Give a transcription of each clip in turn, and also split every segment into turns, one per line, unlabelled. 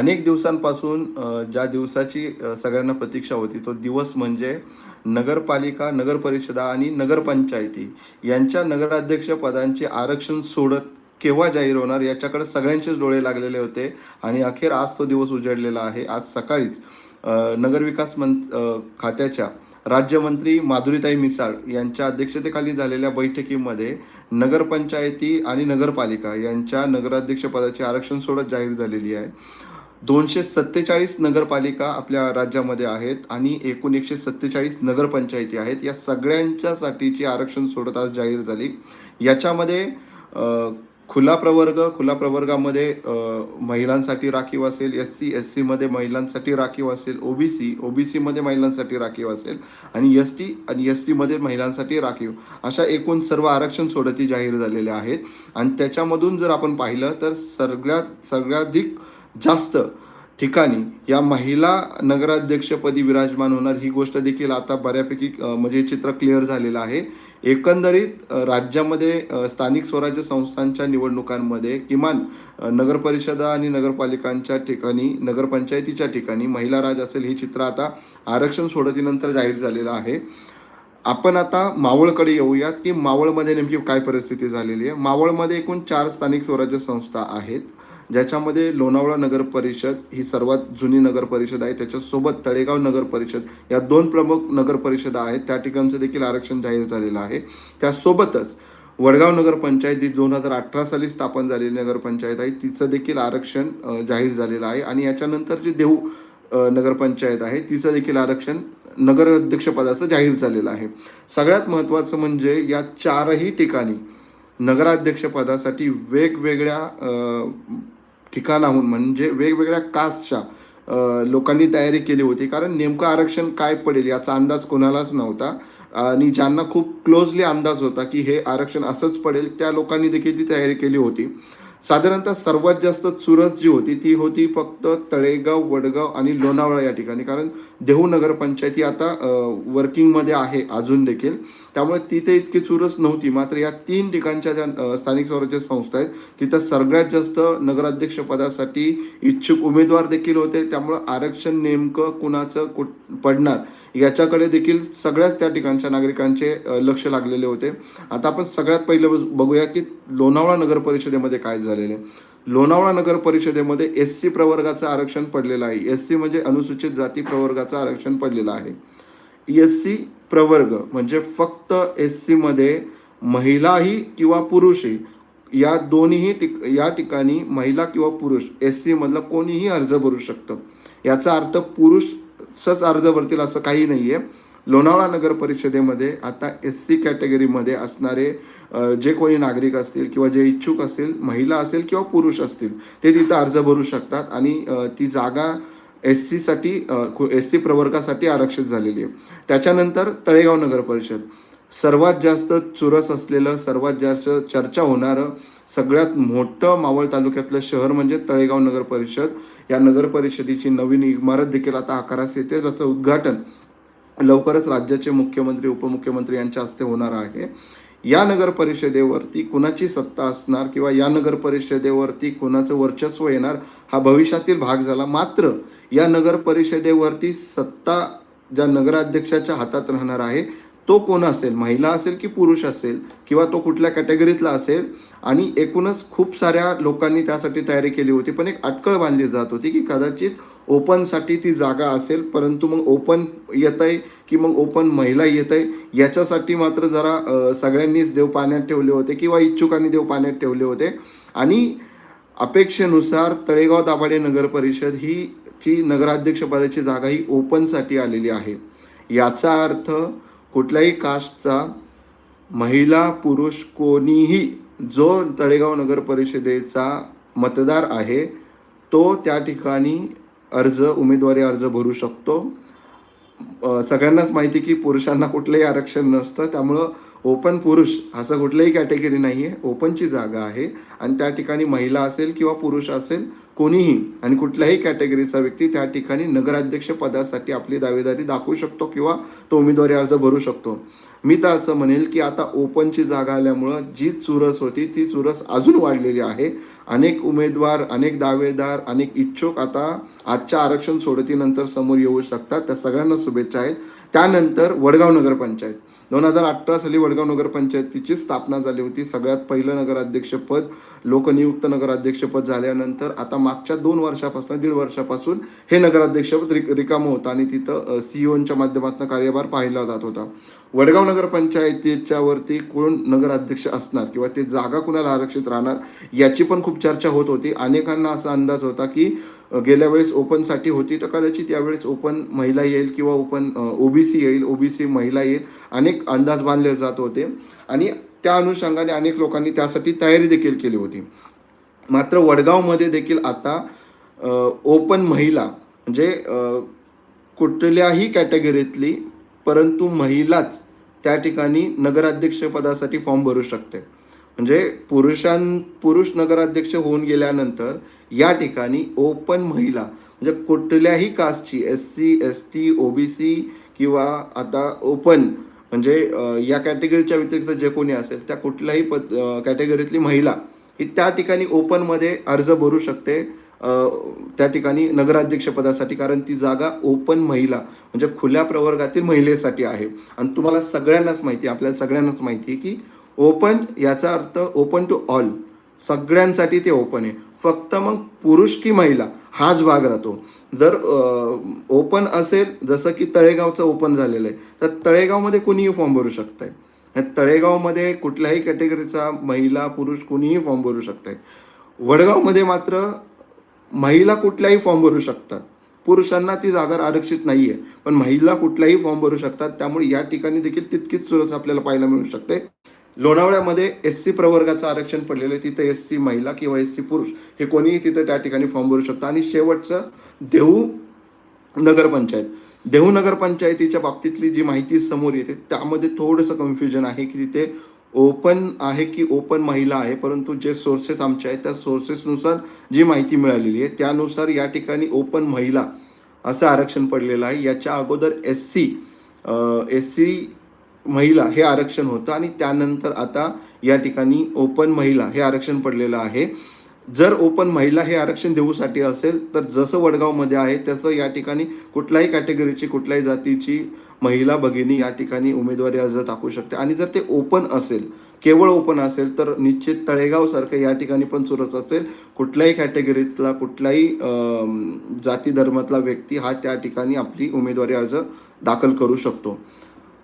अनेक दिवसांपासून ज्या दिवसाची सगळ्यांना प्रतीक्षा होती तो दिवस म्हणजे नगरपालिका नगरपरिषदा आणि नगरपंचायती. यांच्या नगराध्यक्ष पदांचे आरक्षण सोडत केव्हा जाहीर होणार याच्याकडे सगळ्यांचेच डोळे लागलेले होते आणि अखेर आज तो दिवस उजाडलेला आहे. आज सकाळीच नगरविकास मं खात्याच्या राज्यमंत्री माधुरीताई मिसाळ यांच्या अध्यक्षतेखाली झालेल्या बैठकीमध्ये नगरपंचायती आणि नगरपालिका यांच्या नगराध्यक्षपदाचे आरक्षण सोडत जाहीर झालेली आहे. दोनशे सत्तेचाळीस नगरपालिका आपल्या राज्यामध्ये आहेत आणि एकूण एकशे सत्तेचाळीस नगरपंचायती आहेत. या सगळ्यांच्यासाठीची आरक्षण सोडत आज जाहीर झाली. याच्यामध्ये खुला प्रवर्ग खुला प्रवर्गामध्ये महिलांसाठी राखीव असेल एस सी एस सीमध्ये महिलांसाठी राखीव असेल ओबीसी ओबीसीमध्ये महिलांसाठी राखीव असेल आणि एस टी आणि एस टीमध्ये महिलांसाठी राखीव. अशा एकूण सर्व आरक्षण सोडती जाहीर झालेल्या आहेत. आणि त्याच्यामधून जर आपण पाहिलं तर सगळ्यात सगळ्याधिक जास्त ठिकाणी या महिला नगराध्यक्षपदी विराजमान होणार ही गोष्ट देखील आता बऱ्यापैकी म्हणजे चित्र क्लिअर झालेलं आहे. एकंदरीत राज्यामध्ये स्थानिक स्वराज्य संस्थांच्या निवडणुकांमध्ये किमान नगरपरिषदा आणि नगरपालिकांच्या ठिकाणी नगरपंचायतीच्या ठिकाणी महिला राज असेल हे चित्र आता आरक्षण सोडतीनंतर जाहीर झालेलं आहे. आपण आता मावळकडे येऊयात की मावळमध्ये नेमकी काय परिस्थिती झालेली आहे? मावळमध्ये एकूण चार स्थानिक स्वराज्य संस्था आहेत ज्याच्यामध्ये लोणावळा नगर परिषद ही सर्वात जुनी नगर परिषद आहे. त्याच्यासोबत तळेगाव नगर परिषद या दोन प्रमुख नगर परिषदा आहेत. त्या ठिकाणचं देखील आरक्षण जाहीर झालेलं आहे. त्यासोबतच वडगाव नगरपंचायत ही दोन हजार अठरा साली स्थापन झालेली नगरपंचायत आहे. तिचं देखील आरक्षण जाहीर झालेलं आहे. आणि याच्यानंतर जे देऊ नगरपंचायत आहे तिचं देखील आरक्षण नगराध्यक्षपदाचं जाहीर झालेलं आहे. सगळ्यात महत्त्वाचं म्हणजे या चारही ठिकाणी नगराध्यक्षपदासाठी वेगवेगळ्या ठिकाणाहून म्हणजे वेगवेगळ्या कास्टच्या लोकांनी तयारी केली होती. कारण नेमकं आरक्षण काय पडेल याचा अंदाज कोणालाच नव्हता. आणि ज्यांना खूप क्लोजली अंदाज होता की हे आरक्षण असंच पडेल त्या लोकांनी देखील ती तयारी केली होती. साधारणतः सर्वात जास्त चुरस जी होती ती होती फक्त तळेगाव वडगाव आणि लोणावळा या ठिकाणी. कारण देहू नगरपंचायत ही आता वर्किंगमध्ये आहे अजून देखील. त्यामुळे तिथे इतकी चुरस नव्हती. मात्र या तीन ठिकाणच्या ज्या स्थानिक स्वराज्य संस्था आहेत तिथं सगळ्यात जास्त नगराध्यक्षपदासाठी इच्छुक उमेदवार देखील होते. त्यामुळं आरक्षण नेमकं कुणाचं कुठ पडणार याच्याकडे देखील सगळ्याच त्या ठिकाणच्या नागरिकांचे लक्ष लागलेले होते. आता आपण सगळ्यात पहिलं बघूया की लोणावळा नगर परिषदेमध्ये काय झालेलं आहे? लोणावळा नगर परिषदेमध्ये एस सी प्रवर्गाचं आरक्षण पडलेलं आहे. एस सी म्हणजे अनुसूचित जाती प्रवर्गाचं आरक्षण पडलेलं आहे. एस सी प्रवर्ग म्हणजे फक्त एस सीमध्ये महिलाही किंवा पुरुषही या दोन्हीही टिक या ठिकाणी महिला किंवा पुरुष एस सीमधलं कोणीही अर्ज भरू शकतं. याचा अर्थ पुरुषच अर्ज भरतील असं काही नाही आहे लोणावळा नगर परिषदेमध्ये आता एस सी कॅटेगरीमध्ये असणारे जे कोणी नागरिक असतील किंवा जे इच्छुक असतील महिला असेल किंवा पुरुष असतील ते तिथं अर्ज भरू शकतात आणि ती जागा एस सीसाठी एस सी प्रवर्गासाठी आरक्षित झालेली आहे. त्याच्यानंतर तळेगाव नगर परिषद. सर्वात जास्त चुरस असलेलं सर्वात जास्त चर्चा होणारं सगळ्यात मोठं मावळ तालुक्यातलं शहर म्हणजे तळेगाव नगर परिषद. या नगर परिषदेची नवीन इमारत देखील आता आकारास येते ज्याचं उद्घाटन लवकरच राज्याचे मुख्यमंत्री उपमुख्यमंत्री यांच्या हस्ते होणार आहे. या नगर परिषदेवरती कुणाची सत्ता असणार किंवा या नगर परिषदेवरती कुणाचं वर्चस्व येणार हा भविष्यातील भाग झाला. मात्र या नगर परिषदेवरती सत्ता ज्या नगराध्यक्षाच्या हातात राहणार आहे तो कोण असेल? महिला असेल की पुरुष असेल? किंवा तो कुठल्या कॅटेगरीतला असेल? आणि एकूणच खूप साऱ्या लोकांनी त्यासाठी तयारी केली होती पण एक अटकळ बांधली जात होती की कदाचित ओपनसाठी ती जागा असेल परंतु मग ओपन येत आहे की मग ओपन महिला येत आहे याच्यासाठी मात्र जरा सगळ्यांनीच देव पाण्यात ठेवले होते किंवा इच्छुकांनी देव पाण्यात ठेवले होते. आणि अपेक्षेनुसार तळेगाव दाभाडे नगर परिषद ही ची नगराध्यक्षपदाची जागा ही ओपनसाठी आलेली आहे. याचा अर्थ कुठल्याही कास्टचा महिला पुरुष कोणीही जो तळेगाव नगर परिषदेचा मतदार आहे तो त्या ठिकाणी अर्ज उमेदवारी अर्ज भरू शकतो. सगळ्यांनाच माहिती की पुरुषांना कुठलंही आरक्षण नसतं. त्यामुळं ओपन पुरुष असं कुठलंही कॅटेगरी नाही आहे ओपनची जागा आहे. आणि त्या ठिकाणी महिला असेल किंवा पुरुष असेल कोणीही आणि कुठल्याही कॅटेगरीचा व्यक्ती त्या ठिकाणी नगराध्यक्ष पदासाठी आपली दावेदारी दाखवू शकतो किंवा तो उमेदवारी अर्ज भरू शकतो. मी तर असं म्हणेल की आता ओपनची जागा आल्यामुळं जी चुरस होती ती चुरस अजून वाढलेली आहे. अनेक उमेदवार अनेक दावेदार अनेक इच्छुक आता आजच्या आरक्षण सोडतीनंतर समोर येऊ शकतात. त्या सगळ्यांना शुभेच्छा आहेत. त्यानंतर वडगाव नगरपंचायत. दोन हजार अठरा साली वडगाव नगरपंचायतीची स्थापना झाली होती. सगळ्यात पहिलं नगराध्यक्षपद लोकनियुक्त नगराध्यक्षपद झाल्यानंतर आता मागच्या दोन वर्षापासून दीड वर्षापासून हे नगराध्यक्षपद रिक रिकामं होतं आणि तिथं सीओच्या माध्यमातून कार्यभार पाहिला जात होता. वडगाव नगरपंचायतीच्या वरती कोण नगराध्यक्ष असणार किंवा ते जागा कुणाला आरक्षित राहणार याची पण खूप चर्चा होत होती. अनेकांना असा अंदाज होता की गेल्या वेळेस ओपनसाठी होती तर कदाचित यावेळेस ओपन महिला येईल किंवा ओपन ओबीसी येईल ओबीसी महिला येईल अनेक अंदाज बांधले जात होते. आणि त्या अनुषंगाने अनेक लोकांनी त्यासाठी तयारी देखील केली होती. मात्र वडगावमध्ये देखील आता ओपन महिला म्हणजे कुठल्याही कॅटेगरीतली परंतु महिलाच त्या ठिकाणी नगराध्यक्षपदासाठी फॉर्म भरू शकते. म्हणजे पुरुषां पुरुष नगराध्यक्ष होऊन गेल्यानंतर या ठिकाणी ओपन महिला म्हणजे कुठल्याही कास्टची S C S T O B C किंवा आता ओपन म्हणजे या कॅटेगरीच्या व्यतिरिक्त जे कोणी असेल त्या कुठल्याही पद कॅटेगरीतली महिला त्या ठिकाणी ओपनमध्ये अर्ज भरू शकते त्या ठिकाणी नगराध्यक्षपदासाठी कारण ती जागा ओपन महिला म्हणजे खुल्या प्रवर्गातील महिलेसाठी आहे. आणि तुम्हाला सगळ्यांनाच माहिती आहे आपल्याला सगळ्यांनाच माहिती आहे की ओपन याचा अर्थ ओपन टू ऑल सगळ्यांसाठी ते ओपन आहे. फक्त मग पुरुष की महिला हाच भाग राहतो. जर ओपन असेल जसं की तळेगावचं ओपन झालेलं आहे तर तळेगावमध्ये कुणीही फॉर्म भरू शकत आहे या तळेगावमध्ये कुठल्याही कॅटेगरीचा महिला पुरुष कुणीही फॉर्म भरू शकते वडगावमध्ये मात्र महिला कुठल्याही फॉर्म भरू शकतात. पुरुषांना ती जागा आरक्षित नाही आहे पण महिला कुठलाही फॉर्म भरू शकतात. त्यामुळे या ठिकाणी देखील तितकीच सुरस आपल्याला पाहायला मिळू शकते. लोणावळ्यामध्ये एस सी प्रवर्गाचं आरक्षण पडलेलं आहे. तिथे एस सी महिला किंवा एस सी पुरुष हे कोणीही तिथे त्या ठिकाणी फॉर्म भरू शकतं आणि शेवटचं देऊ नगरपंचायत. देहू नगरपंचायतीच्या बाबतीतली जी माहिती समोर येते त्यामध्ये थोडंसं कन्फ्युजन आहे की तिथे ओपन आहे की ओपन महिला आहे परंतु जे सोर्सेस आमचे आहेत त्या सोर्सेसनुसार जी माहिती मिळालेली आहे त्यानुसार या ठिकाणी ओपन महिला असं आरक्षण पडलेलं आहे. याच्या अगोदर एस सी एस सी महिला हे आरक्षण होतं आणि त्यानंतर आता या ठिकाणी ओपन महिला हे आरक्षण पडलेलं आहे. जर ओपन महिला हे आरक्षण देऊसाठी असेल तर जसं वडगावमध्ये आहे त्याचं या ठिकाणी कुठल्याही कॅटेगरीची कुठल्याही जातीची महिला भगिनी या ठिकाणी उमेदवारी अर्ज टाकू शकते. आणि जर ते ओपन असेल केवळ ओपन असेल तर निश्चित तळेगावसारखं या ठिकाणी पण सुरच असेल. कुठल्याही कॅटेगरीतला कुठल्याही जाती धर्मातला व्यक्ती हा त्या ठिकाणी आपली उमेदवारी अर्ज दाखल करू शकतो.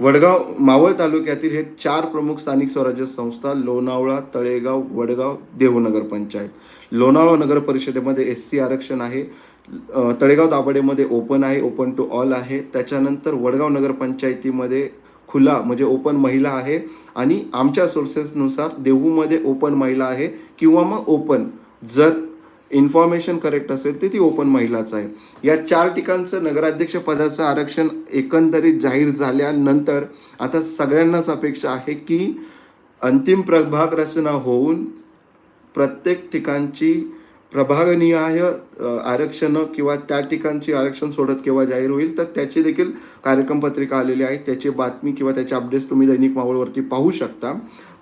वडगाव मावळ तालुक्यातील हे चार प्रमुख स्थानिक स्वराज्य संस्था लोणावळा तळेगाव वडगाव देहूनगर नगरपंचायत लोणावळा नगर परिषदेमध्ये एस सी आरक्षण आहे. तळेगाव दाबडेमध्ये ओपन आहे ओपन टू ऑल आहे. त्याच्यानंतर वडगाव नगरपंचायतीमध्ये खुला म्हणजे ओपन महिला आहे. आणि आमच्या सोर्सेसनुसार देहूमध्ये ओपन महिला आहे किंवा मग ओपन. जर इन्फॉर्मेशन करेक्ट असेल ते ती ओपन महिलाच आहे. या चार ठिकाणचं नगराध्यक्षपदाचं आरक्षण एकंदरीत जाहीर झाल्यानंतर आता सगळ्यांनाच अपेक्षा आहे की अंतिम प्रभाग रचना होऊन प्रत्येक ठिकाणची प्रभागनिहाय आरक्षणं किंवा त्या ठिकाणची आरक्षण सोडत केव्हा जाहीर होईल तर त्याची देखील कार्यक्रम पत्रिका आलेली आहे. त्याची बातमी किंवा त्याचे अपडेट्स तुम्ही दैनिक मावळवरती पाहू शकता.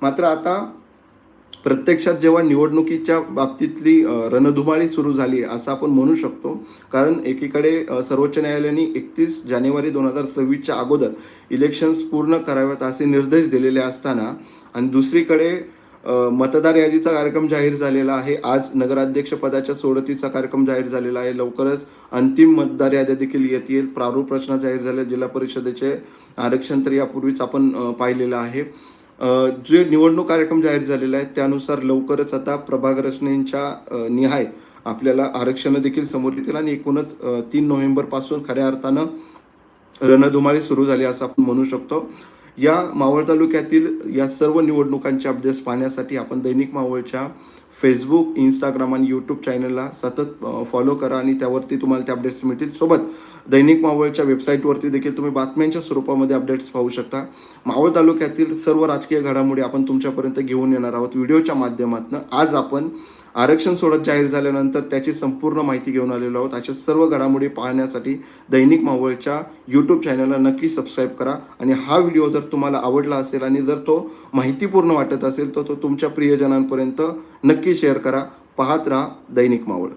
मात्र आता प्रत्यक्षात जेव्हा निवडणुकीच्या बाबतीतली रणधुमाळी सुरू झाली असं आपण म्हणू शकतो. कारण एकीकडे सर्वोच्च न्यायालयाने एकतीस जानेवारी दोन हजार सव्वीसच्या अगोदर इलेक्शन्स पूर्ण कराव्यात असे निर्देश दिलेले असताना आणि दुसरीकडे मतदार यादीचा कार्यक्रम जाहीर झालेला आहे. आज नगराध्यक्षपदाच्या सोडतीचा कार्यक्रम जाहीर झालेला आहे. लवकरच अंतिम मतदार याद्या देखील येतील. प्रारूप रचना जाहीर झाल्या. जिल्हा परिषदेचे आरक्षण तर यापूर्वीच आपण पाहिलेलं आहे. जे निवडणूक कार्यक्रम जाहीर झालेला आहे त्यानुसार लवकरच आता प्रभाग रचनेच्या निहाय आपल्याला आरक्षणं देखील समोर येतील आणि एकूणच तीन नोव्हेंबरपासून खऱ्या अर्थानं रणधुमाळी सुरू झाली असं आपण म्हणू शकतो. या मावळ तालुक्यातील या सर्व निवडणुकांचे अपडेट्स पाहण्यासाठी आपण दैनिक मावळच्या फेसबुक इंस्टाग्राम आणि यूट्यूब चॅनलला सतत फॉलो करा आणि त्यावरती तुम्हाला ते अपडेट्स मिळतील. सोबत दैनिक मावळच्या वेबसाईटवरती देखील तुम्ही बातम्यांच्या स्वरूपामध्ये अपडेट्स पाहू शकता. मावळ तालुक्यातील सर्व राजकीय घडामोडी आपण तुमच्यापर्यंत घेऊन येणार आहोत. व्हिडिओच्या माध्यमातून आज आपण आरक्षण सोडत जाहीर झाल्यानंतर त्याची संपूर्ण माहिती घेऊन आलेलो आहोत. अशा सर्व घडामोडी पाहण्यासाठी दैनिक मावळच्या यूट्यूब चॅनलला नक्की सबस्क्राईब करा आणि हा व्हिडिओ जर तुम्हाला आवडला असेल आणि जर तो माहितीपूर्ण वाटत असेल तर तो तुमच्या प्रियजनांपर्यंत नक्की नक्की शेअर करा. पाहत राहा दैनिक मावळ.